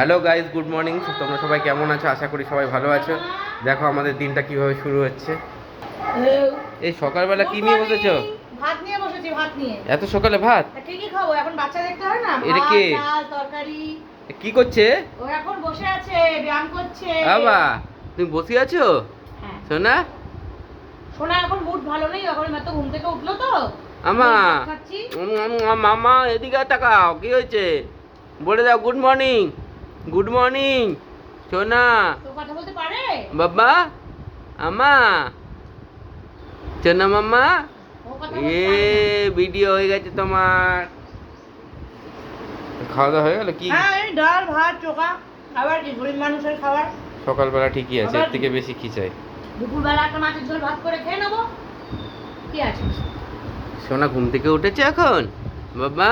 Hello guys good morning তোমরা সবাই কেমন আছো? আশা করি সবাই ভালো আছো। দেখো আমাদের দিনটা কীভাবে শুরু হচ্ছে। এই সকালবেলা কি নিয়ে বসেছো? ভাত নিয়ে বসেছি ভাত নিয়ে। এত সকালে ভাত? কি কি খাব? এখন বাচ্চা দেখতে হয় না? এটা ভাত, ডাল তরকারি। কি করছে? ও এখন বসে আছে ব্যায়াম করছে। বাবা তুমি বসে আছো? হ্যাঁ। সোনা? সোনা এখন মুড ভালো নেই এখন এত ঘুম থেকে উঠল তো। আমা মামা এদিকে তাকাও কি হয়েছে? বলে দাও গুড মর্নিং গুড মর্নিং সোনা। বাবা আমা সোনা মামা এ। ভিডিও হয়ে গেছে তোমার। খাওয়া দাওয়া হয়ে গেল কি? হ্যাঁ ডাল ভাত চোখা খাবার কি গরিব মানুষের খাবার? সকালবেলা ঠিকই আছে এর থেকে বেশি কি চাই? দুপুরবেলা একটা মাছের ঝোল ভাত করে খেয়ে নেব। কি আছে? সোনা ঘুম থেকে উঠেছে এখন। বাবা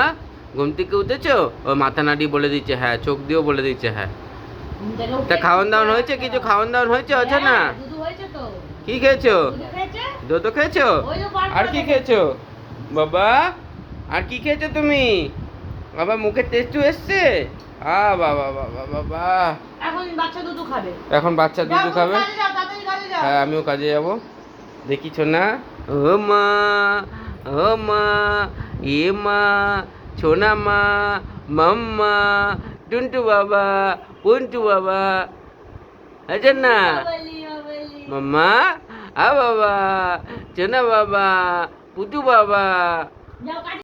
ঘুম থেকে উঠেছো? ও মাথা নাড়ি বলে দিচ্ছে হ্যাঁ চোখ দিয়েও বলে দিচ্ছে হ্যাঁ। তা খাওয়ান দাওয়ান হয়েছে? কিছু খাওয়ান দাওয়ান হয়েছে আছে না হ্যাঁ, তো। কি খেয়েছো? দুধু খেয়েছে? আর কি খেয়েছো? বাবা আর কি খেয়েছো তুমি? বাবা মুখে টেস্টু এসছে? আ বাবা বাবা বাবা এখন বাচ্চা দুধু খাবে। এখন বাচ্চা দুধ খাবে। হ্যাঁ আমিও কাজে যাব। দেখিছো না ও মা ও মা এ মা ছোনা মা মাম্মা টুন্টু বাবা পুন্টু বাবা আছে না বাবালি, বাবালি। মাম্মা আ বাবা ছোনা বাবা পুটু বাবা যাও, কাজে